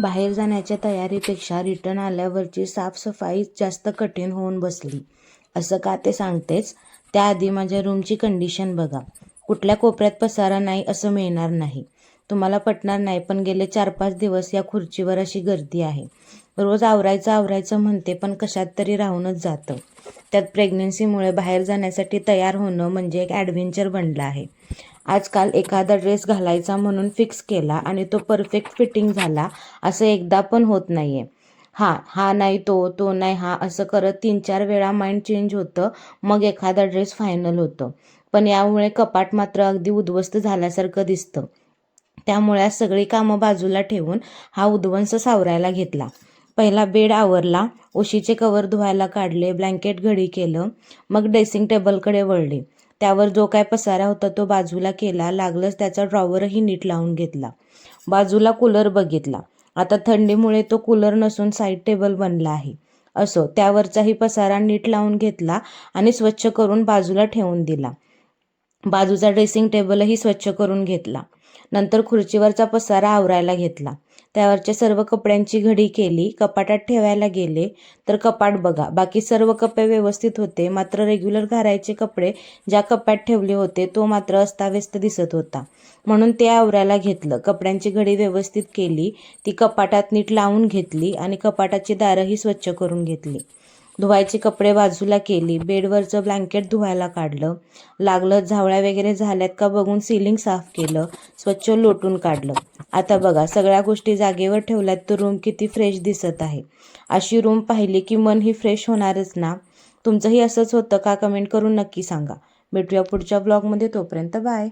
बाहेर जाण्याच्या तयारीपेक्षा रिटर्न आल्यावरची साफसफाई जास्त कठीण होऊन बसली. असं का ते सांगतेच, त्याआधी माझ्या रूमची कंडिशन बघा. कुठल्या कोपऱ्यात पसारा नाही असं मिळणार नाही. तुम्हाला पटणार नाही पण गेले चार पाच दिवस या खुर्चीवर अशी गर्दी आहे. रोज आवरायचं आवरायचं म्हणते पण कशात तरी राहूनच जातं. त्यात प्रेग्नन्सीमुळे बाहेर जाण्यासाठी तयार होणं म्हणजे एक ॲडव्हेंचर बनलं आहे. आजकाल एखादा ड्रेस घालायचा म्हणून फिक्स केला आणि तो परफेक्ट फिटिंग झाला असं एकदा पण होत नाहीये. हा, हा नाही तो, तो नाही हा असं करत तीन चार वेळा माइंड चेंज होतं मग एखादा ड्रेस फायनल होतो. पण यामुळे कपाट मात्र अगदी उद्ध्वस्त झाल्यासारखं दिसतं. त्यामुळे सगळी कामं बाजूला ठेवून हा उद्ध्वंस सावरायला घेतला. पहिला बेड आवरला, उशीचे कवर धुवायला काढले, ब्लँकेट घडी केलं. मग ड्रेसिंग टेबलकडे वळले. त्यावर जो काय पसारा होता तो बाजूला केला. लागलंच त्याचा ड्रॉवरही नीट लावून घेतला. बाजूला कूलर बघितला. आता थंडीमुळे तो कूलर नसून साईड टेबल बनला आहे. असो, त्यावरचाही पसारा नीट लावून घेतला आणि स्वच्छ करून बाजूला ठेवून दिला. बाजूचा ड्रेसिंग टेबलही स्वच्छ करून घेतला. नंतर खुर्चीवरचा पसारा आवरायला घेतला. त्यावरच्या सर्व कपड्यांची घडी केली. कपाटात ठेवायला गेले तर कपाट बघा, बाकी सर्व कपे व्यवस्थित होते मात्र रेग्युलर घालायचे कपडे ज्या कपाट ठेवले होते तो मात्र अस्ताव्यस्त दिसत होता. म्हणून ते आवरायला घेतलं. कपड्यांची घडी व्यवस्थित केली, ती कपाटात नीट लावून घेतली आणि कपाटाची दारंही स्वच्छ करून घेतली. धुवायचे कपडे बाजूला केली. बेडवरचं ब्लँकेट धुवायला काढलं. लागलं झावळ्या वगैरे झाल्यात का बघून सिलिंग साफ केलं. स्वच्छ लोटून काढलं. आता बघा, सगळ्या गोष्टी जागेवर ठेवल्यात तर रूम किती फ्रेश दिसत आहे. अशी रूम पाहिली की मन ही फ्रेश होणारच ना? तुमचंही असंच होतं का कमेंट करून नक्की सांगा. भेटूया पुढच्या ब्लॉगमध्ये. तोपर्यंत बाय.